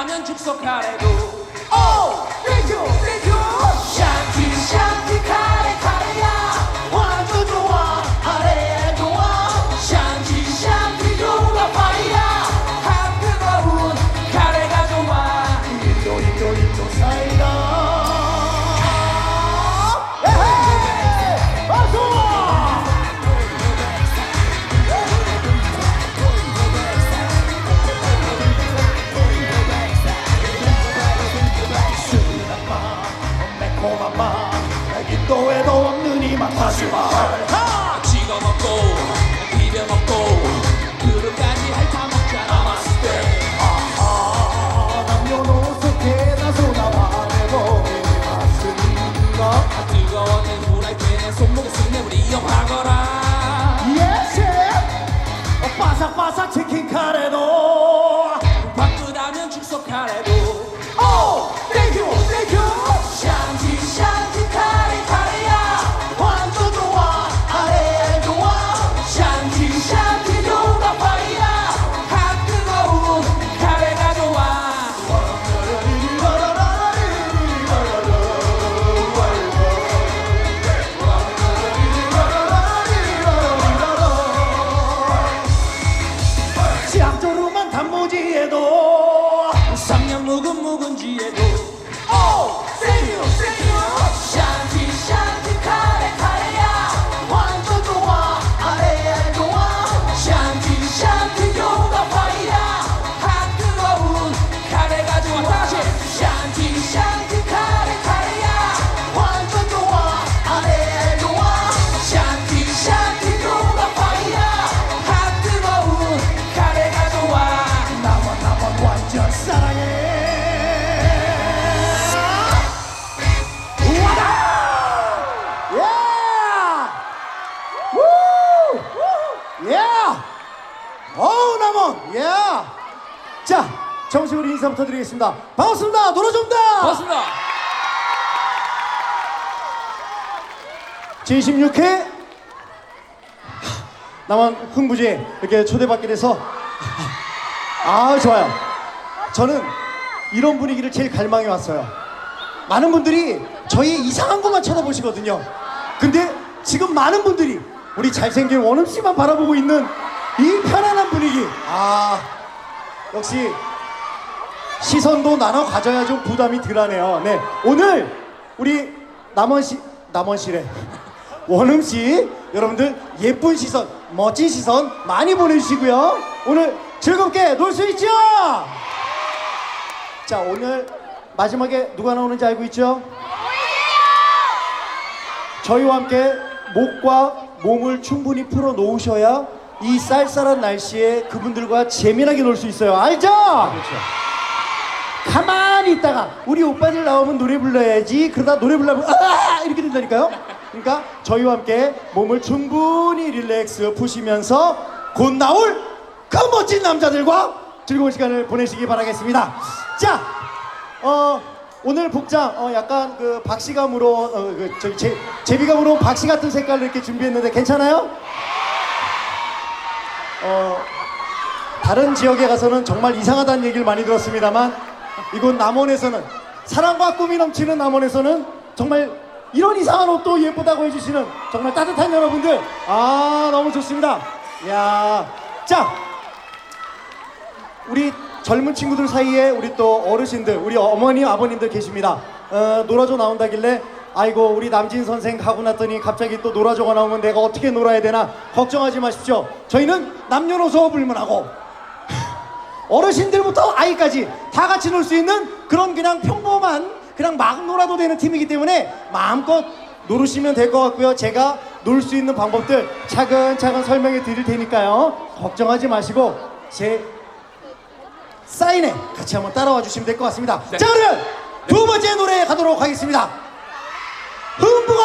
바쁘다면 축소카레도. 오, 땡 바 삼년 인사부터 드리겠습니다. 반갑습니다. 노라조입니다! 반갑습니다. 제26회? 남원 흥부지에 이렇게 초대받게 돼서. 아 좋아요. 저는 이런 분위기를 제일 갈망해 왔어요. 많은 분들이 저희 이상한 것만 쳐다보시거든요. 근데 지금 많은 분들이 우리 잘생긴 원음 씨만 바라보고 있는 이 편안한 분위기. 아 역시 시선도 나눠 가져야 좀 부담이 덜하네요. 네, 오늘 우리 남원 씨, 남원 씨래. 원음 씨, 여러분들 예쁜 시선, 멋진 시선 많이 보내주시고요. 오늘 즐겁게 놀 수 있죠? 자, 오늘 마지막에 누가 나오는지 알고 있죠? 저희와 함께 목과 몸을 충분히 풀어 놓으셔야 이 쌀쌀한 날씨에 그분들과 재미나게 놀 수 있어요. 알죠? 가만히 있다가 우리 오빠들 나오면 노래 불러야지. 그러다 노래 불러면 아! 이렇게 된다니까요. 그러니까 저희와 함께 몸을 충분히 릴렉스 푸시면서 곧 나올 그 멋진 남자들과 즐거운 시간을 보내시기 바라겠습니다. 자 어, 오늘 복장 어, 약간 그 박시감으로 어, 그 저기 제, 제비감으로 박시 같은 색깔로 이렇게 준비했는데 괜찮아요? 어, 다른 지역에 가서는 정말 이상하다는 얘기를 많이 들었습니다만 이곳 남원에서는 사랑과 꿈이 넘치는 남원에서는 정말 이런 이상한 옷도 예쁘다고 해주시는 정말 따뜻한 여러분들. 아 너무 좋습니다. 야자 우리 젊은 친구들 사이에 우리 또 어르신들 우리 어머니 아버님들 계십니다. 어, 놀아줘 나온다길래 아이고 우리 남진 선생 가고 났더니 갑자기 또 놀아줘가 나오면 내가 어떻게 놀아야 되나 걱정하지 마십시오. 저희는 남녀노소 불문하고 어르신들부터 아이까지 다 같이 놀 수 있는 그런 그냥 평범한 그냥 막 놀아도 되는 팀이기 때문에 마음껏 놀으시면 될 것 같고요. 제가 놀 수 있는 방법들 차근차근 설명해 드릴 테니까요. 걱정하지 마시고 제 사인에 같이 한번 따라와 주시면 될 것 같습니다. 네. 자, 그러면 두 번째 노래 가도록 하겠습니다. 흥부가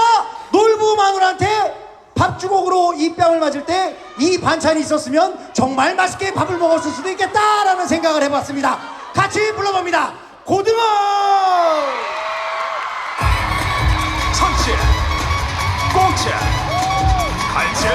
놀부 마누라한테 밥주걱으로 이 뺨을 맞을 때 이 반찬이 있었으면 정말 맛있게 밥을 먹었을 수도 있겠다라는 생각을 해봤습니다. 같이 불러봅니다. 고등어! 참치, 꽁치, 갈치,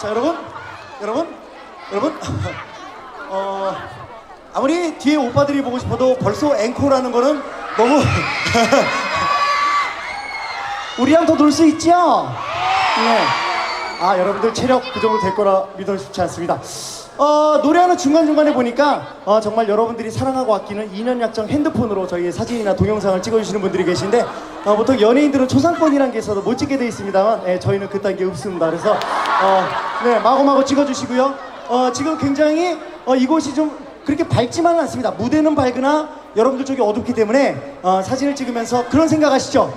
자, 여러분. 여러분. 여러분. 어, 아무리 뒤에 오빠들이 보고 싶어도 벌써 앵콜하는 거는 너무 우리랑 더 놀 수 있죠? 네. 아, 여러분들 체력 그 정도 될 거라 믿어 싶지 않습니다. 어, 노래하는 중간중간에 보니까 어, 정말 여러분들이 사랑하고 아끼는 2년 약정 핸드폰으로 저희의 사진이나 동영상을 찍어주시는 분들이 계신데 어, 보통 연예인들은 초상권이라는 게 있어서 못 찍게 돼 있습니다만 예, 저희는 그딴 게 없습니다. 그래서 어, 네, 마구마구 찍어주시고요. 어, 지금 굉장히 어, 이곳이 좀 그렇게 밝지만은 않습니다. 무대는 밝으나 여러분들 쪽이 어둡기 때문에 어, 사진을 찍으면서 그런 생각하시죠?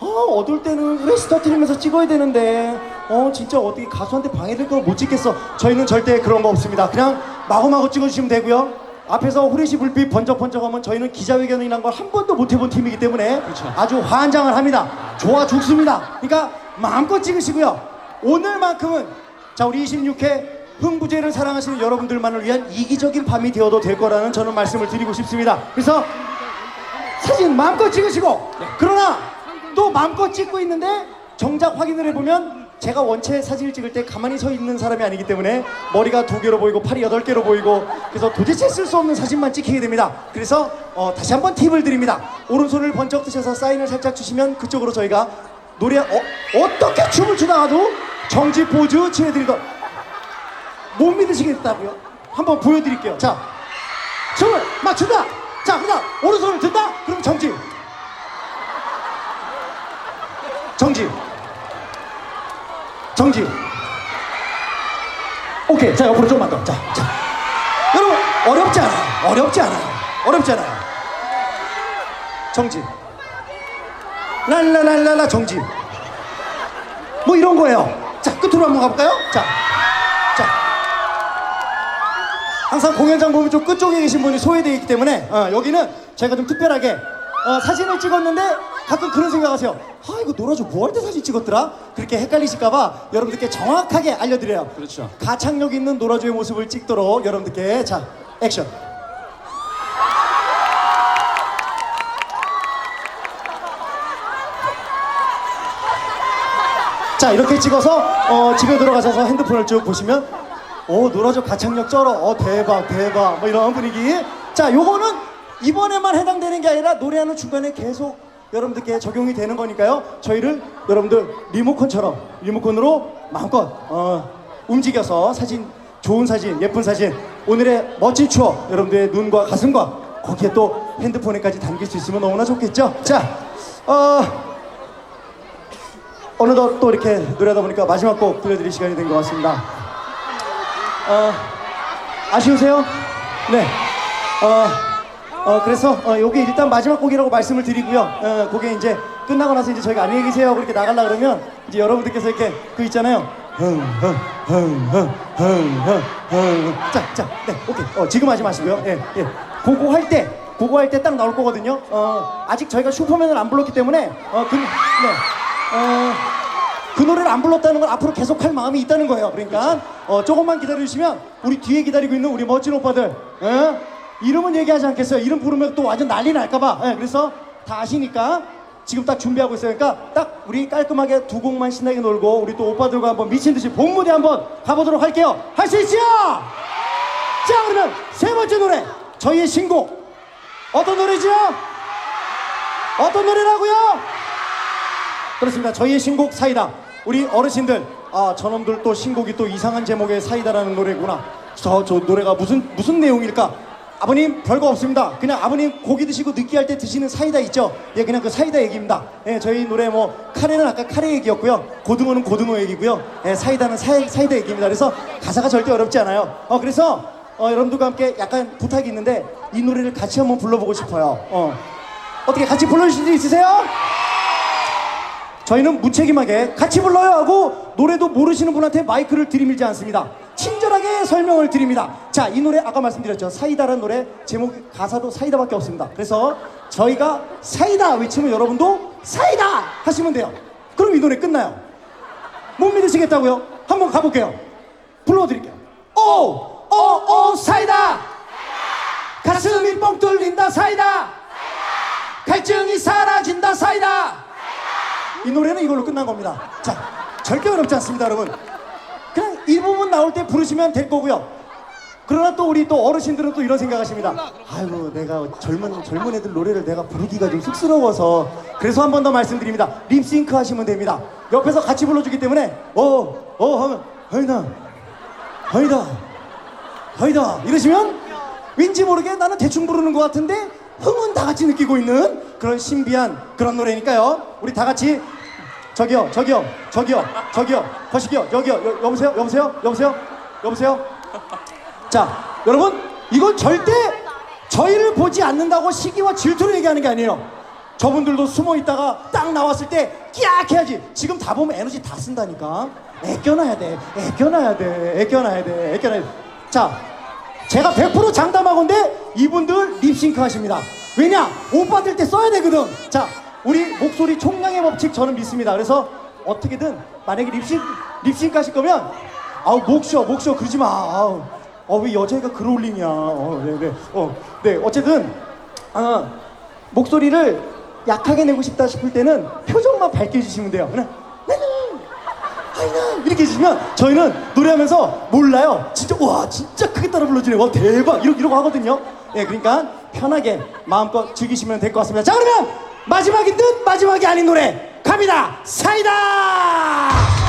어, 어두울 때는 왜 스타트리면서 찍어야 되는데 어 진짜 어떻게 가수한테 방해될 거 못 찍겠어 저희는 절대 그런 거 없습니다 그냥 마구마구 찍어주시면 되고요 앞에서 후레쉬 불빛 번쩍번쩍하면 저희는 기자회견이란 걸 한 번도 못 해본 팀이기 때문에 아주 환장을 합니다. 좋아 죽습니다. 그러니까 마음껏 찍으시고요. 오늘만큼은 자 우리 26회 흥부제를 사랑하시는 여러분들만을 위한 이기적인 밤이 되어도 될 거라는 저는 말씀을 드리고 싶습니다. 그래서 사진 마음껏 찍으시고 그러나 또 마음껏 찍고 있는데 정작 확인을 해보면 제가 원체 사진을 찍을 때 가만히 서 있는 사람이 아니기 때문에 머리가 두 개로 보이고 팔이 여덟 개로 보이고 그래서 도대체 쓸 수 없는 사진만 찍히게 됩니다 그래서 어, 다시 한번 팁을 드립니다 오른손을 번쩍 드셔서 사인을 살짝 주시면 그쪽으로 저희가 노래 어, 어떻게 춤을 추다가도 정지 포즈 취해드리던 못 믿으시겠다고요? 한번 보여드릴게요 자 춤을 맞춘다. 자, 그다음 오른손을 든다. 그럼 정지. 정지. 정지. 오케이. 자, 옆으로 조금만 더. 자, 자. 여러분 어렵지 않아요. 어렵지 않아요. 어렵지 않아요. 정지. 랄랄랄랄라 정지. 뭐 이런 거예요. 자, 끝으로 한번 가볼까요? 자, 자. 항상 공연장 보면 좀 끝쪽에 계신 분이 소외되어 있기 때문에 어, 여기는 제가 좀 특별하게 어, 사진을 찍었는데 가끔 그런 생각하세요. 아 이거 놀아줘 뭐 할 때 사진 찍었더라? 그렇게 헷갈리실까봐 여러분들께 정확하게 알려드려요. 그렇죠. 가창력 있는 놀아줘의 모습을 찍도록 여러분들께 자 액션. 자 이렇게 찍어서 어, 집에 들어가셔서 핸드폰을 쭉 보시면 오 놀아줘 가창력 쩔어 어 대박 대박 뭐 이런 분위기 자 요거는 이번에만 해당되는 게 아니라 노래하는 중간에 계속 여러분들께 적용이 되는 거니까요 저희를 여러분들 리모컨처럼 리모컨으로 마음껏 어, 움직여서 사진 좋은 사진 예쁜 사진 오늘의 멋진 추억 여러분들의 눈과 가슴과 거기에 또 핸드폰에까지 담길 수 있으면 너무나 좋겠죠 자 어, 어느덧 또 이렇게 노래하다 보니까 마지막 곡 들려드릴 시간이 된 것 같습니다. 어, 아쉬우세요? 네. 어, 어, 그래서 어, 요게 일단 마지막 곡이라고 말씀을 드리고요. 어, 그게 이제 끝나고 나서 이제 저희가 안녕히 계세요 하고 이렇게 나가려 그러면 이제 여러분들께서 이렇게 그 있잖아요. 자, 자, 네, 오케이. 어, 지금 하지 마시고요. 예, 예. 그거 할 때, 그거 할 때 딱 나올 거거든요. 어, 아직 저희가 슈퍼맨을 안 불렀기 때문에, 어, 그, 네. 어, 그 노래를 안 불렀다는 건 앞으로 계속 할 마음이 있다는 거예요. 그러니까 어, 조금만 기다려 주시면 우리 뒤에 기다리고 있는 우리 멋진 오빠들 어? 이름은 얘기하지 않겠어요. 이름 부르면 또 완전 난리 날까봐. 예, 그래서 다 아시니까 지금 딱 준비하고 있어요. 그러니까 딱 우리 깔끔하게 두 곡만 신나게 놀고 우리 또 오빠들과 한번 미친 듯이 본 무대 한번 가보도록 할게요. 할 수 있죠? 자 그러면 세 번째 노래 저희의 신곡 어떤 노래죠? 어떤 노래라고요? 그렇습니다. 저희의 신곡 사이다. 우리 어르신들, 아 저놈들 또 신곡이 또 이상한 제목의 사이다라는 노래구나. 저 저 노래가 무슨 무슨 내용일까? 아버님 별거 없습니다. 그냥 아버님 고기 드시고 느끼할 때 드시는 사이다 있죠? 예, 그냥 그 사이다 얘기입니다. 예, 저희 노래 뭐 카레는 아까 카레 얘기였고요. 고등어는 고등어 얘기고요. 예, 사이다는 사, 사이다 얘기입니다. 그래서 가사가 절대 어렵지 않아요. 어, 그래서 어, 여러분들과 함께 약간 부탁이 있는데 이 노래를 같이 한번 불러보고 싶어요. 어, 어떻게 같이 불러주실 수 있으세요? 저희는 무책임하게 같이 불러요 하고 노래도 모르시는 분한테 마이크를 들이밀지 않습니다. 친절 설명을 드립니다. 자, 이 노래 아까 말씀드렸죠. 사이다라는 노래 제목 가사도 사이다밖에 없습니다. 그래서 저희가 사이다 외치면 여러분도 사이다 하시면 돼요. 그럼 이 노래 끝나요. 못 믿으시겠다고요? 한번 가볼게요. 불러드릴게요. 오, 오, 오, 사이다. 가슴이 뻥 뚫린다 사이다. 갈증이 사라진다 사이다. 이 노래는 이걸로 끝난 겁니다. 자, 절대 어렵지 않습니다, 여러분. 이 부분 나올 때 부르시면 될 거고요. 그러나 또 우리 또 어르신들은 또 이런 생각하십니다. 아이고, 내가 젊은 젊은 애들 노래를 내가 부르기가 좀 쑥스러워서 그래서 한 번 더 말씀드립니다. 립싱크 하시면 됩니다. 옆에서 같이 불러주기 때문에 어, 어 하면 허이다, 허이다, 허이다 이러시면 왠지 모르게 나는 대충 부르는 것 같은데 흥은 다 같이 느끼고 있는 그런 신비한 그런 노래니까요. 우리 다 같이 저기요, 저기요, 저기요, 저기요, 거시기요, 여기요, 여, 여보세요, 여보세요, 여보세요, 여보세요. 자, 여러분, 이건 절대 저희를 보지 않는다고 시기와 질투를 얘기하는 게 아니에요. 저분들도 숨어 있다가 딱 나왔을 때 끼악 해야지. 지금 다 보면 에너지 다 쓴다니까. 애껴놔야 돼. 애껴놔야 돼. 애껴놔야 돼. 애껴놔야 돼. 자, 제가 100% 장담하건데 이분들 립싱크 하십니다. 왜냐? 오빠들 때 써야 되거든. 자, 우리 목소리 총량의 법칙 저는 믿습니다. 그래서 어떻게든 만약에 립싱 립싱크 하실 거면 아우 목 쉬어 목 쉬어 그러지 마. 아우 어, 왜 여자애가 글 올리냐. 어, 네, 네. 어, 네. 어쨌든 아, 목소리를 약하게 내고 싶다 싶을 때는 표정만 밝게 해주시면 돼요. 그냥 나는 아이나 이렇게 해주시면 저희는 노래하면서 몰라요. 진짜 와 진짜 크게 따라 불러주네. 와 대박 이러고 이러고 하거든요. 예, 그러니까 편하게 마음껏 즐기시면 될 것 같습니다. 자 그러면 마지막인 듯 마지막이 아닌 노래 갑니다. 사이다.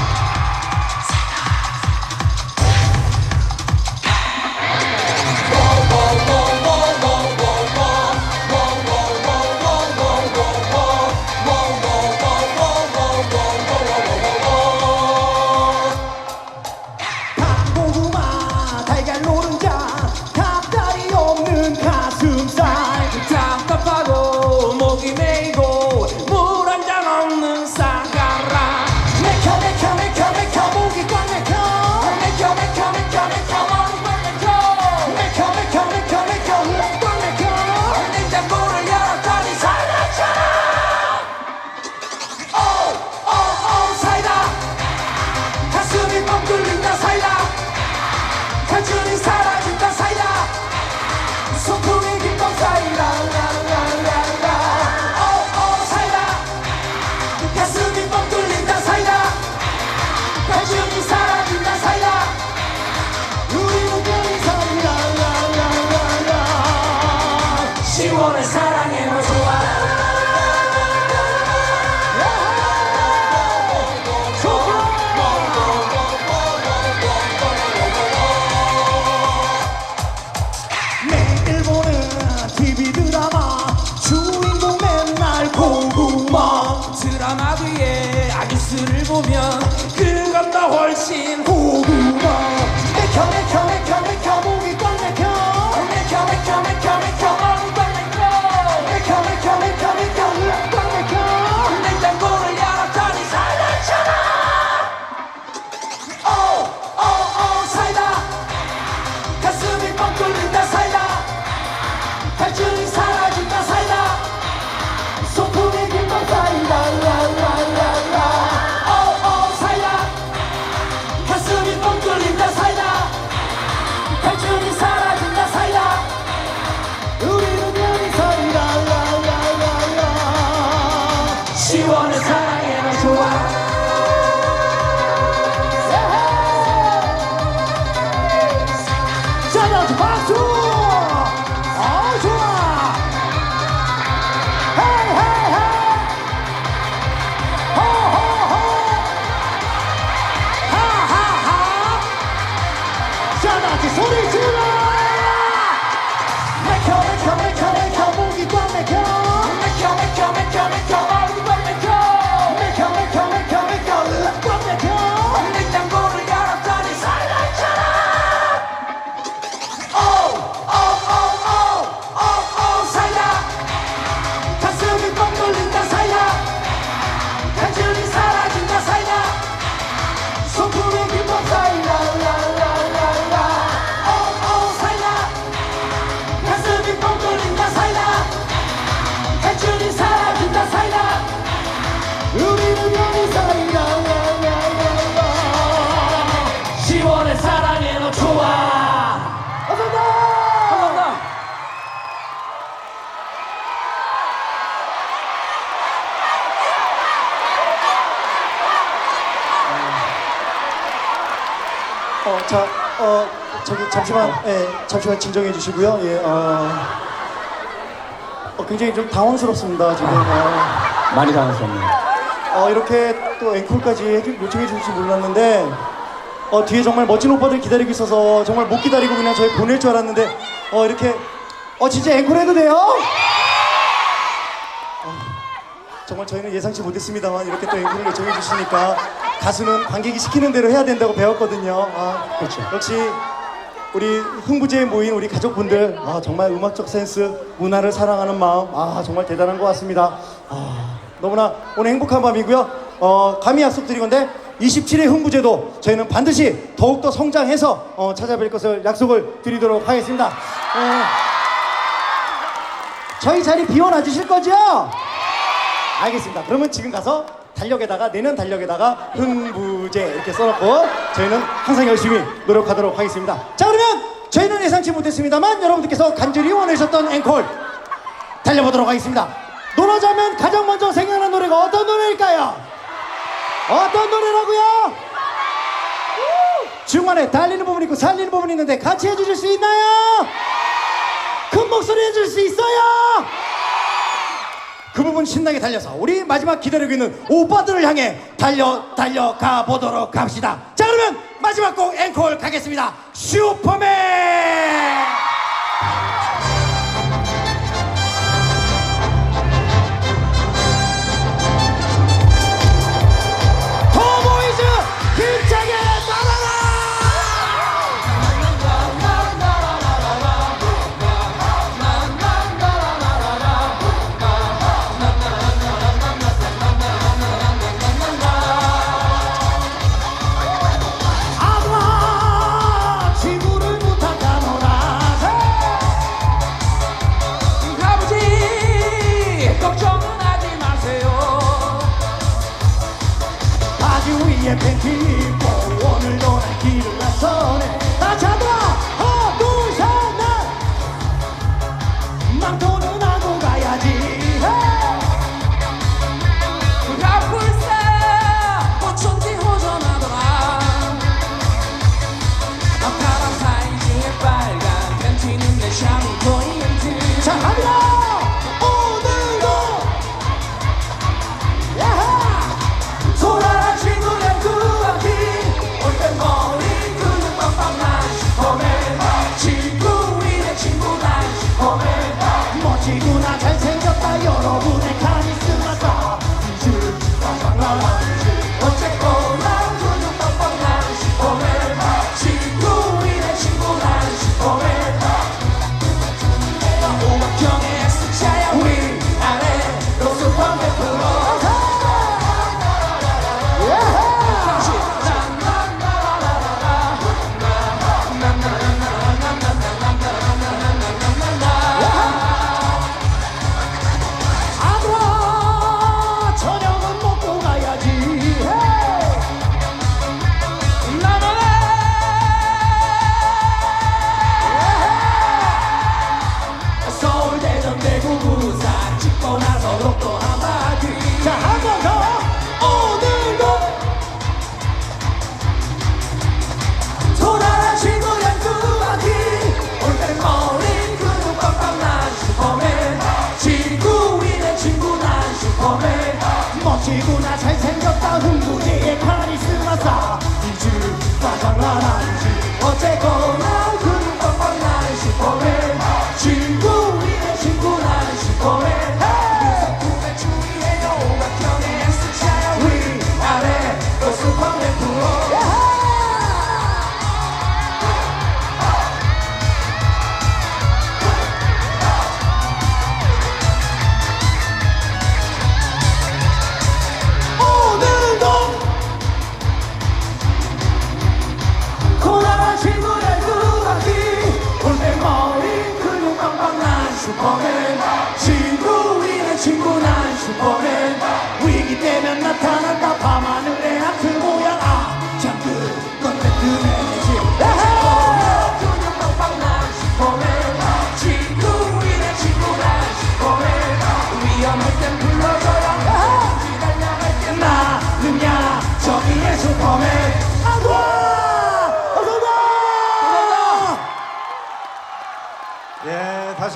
어, 자, 어, 저기 잠시만, 예, 잠시만 진정해 주시고요. 예, 어, 어, 굉장히 좀 당황스럽습니다 지금. 어, 많이 당했었네요. 어, 이렇게 또 앵콜까지 해주- 요청해 주실 줄 몰랐는데, 어, 뒤에 정말 멋진 오빠들 기다리고 있어서 정말 못 기다리고 그냥 저희 보낼 줄 알았는데, 어, 이렇게, 어, 진짜 앵콜 해도 돼요? 어, 정말 저희는 예상치 못했습니다만 이렇게 또 앵콜을 요청해 주시니까 가수는 관객이 시키는 대로 해야 된다고 배웠거든요. 아, 그렇죠. 역시 우리 흥부제에 모인 우리 가족분들 아, 정말 음악적 센스, 문화를 사랑하는 마음 아 정말 대단한 것 같습니다. 아, 너무나 오늘 행복한 밤이고요. 어, 감히 약속드린 건데 27회 흥부제도 저희는 반드시 더욱더 성장해서 어, 찾아뵐 것을 약속을 드리도록 하겠습니다. 어, 저희 자리 비워놔 주실 거죠? 알겠습니다. 그러면 지금 가서 달력에다가 내년 달력에다가 흥부제 이렇게 써놓고 저희는 항상 열심히 노력하도록 하겠습니다. 자 그러면 저희는 예상치 못했습니다만 여러분들께서 간절히 원하셨던 앵콜 달려보도록 하겠습니다. 놀아자면 가장 먼저 생각나는 노래가 어떤 노래일까요? 어떤 노래라고요? 중간에 달리는 부분 있고 살리는 부분 있는데 같이 해주실 수 있나요? 큰 목소리 해줄 수 있어요? 그 부분 신나게 달려서 우리 마지막 기다리고 있는 오빠들을 향해 달려 달려가 보도록 합시다. 자 그러면 마지막 곡 앵콜 가겠습니다. 슈퍼맨. 바지 위에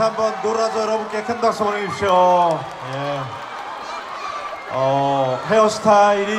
한번 놀아줘 여러분께 큰 박수 보내주십시오. 예. 어, 헤어스타일이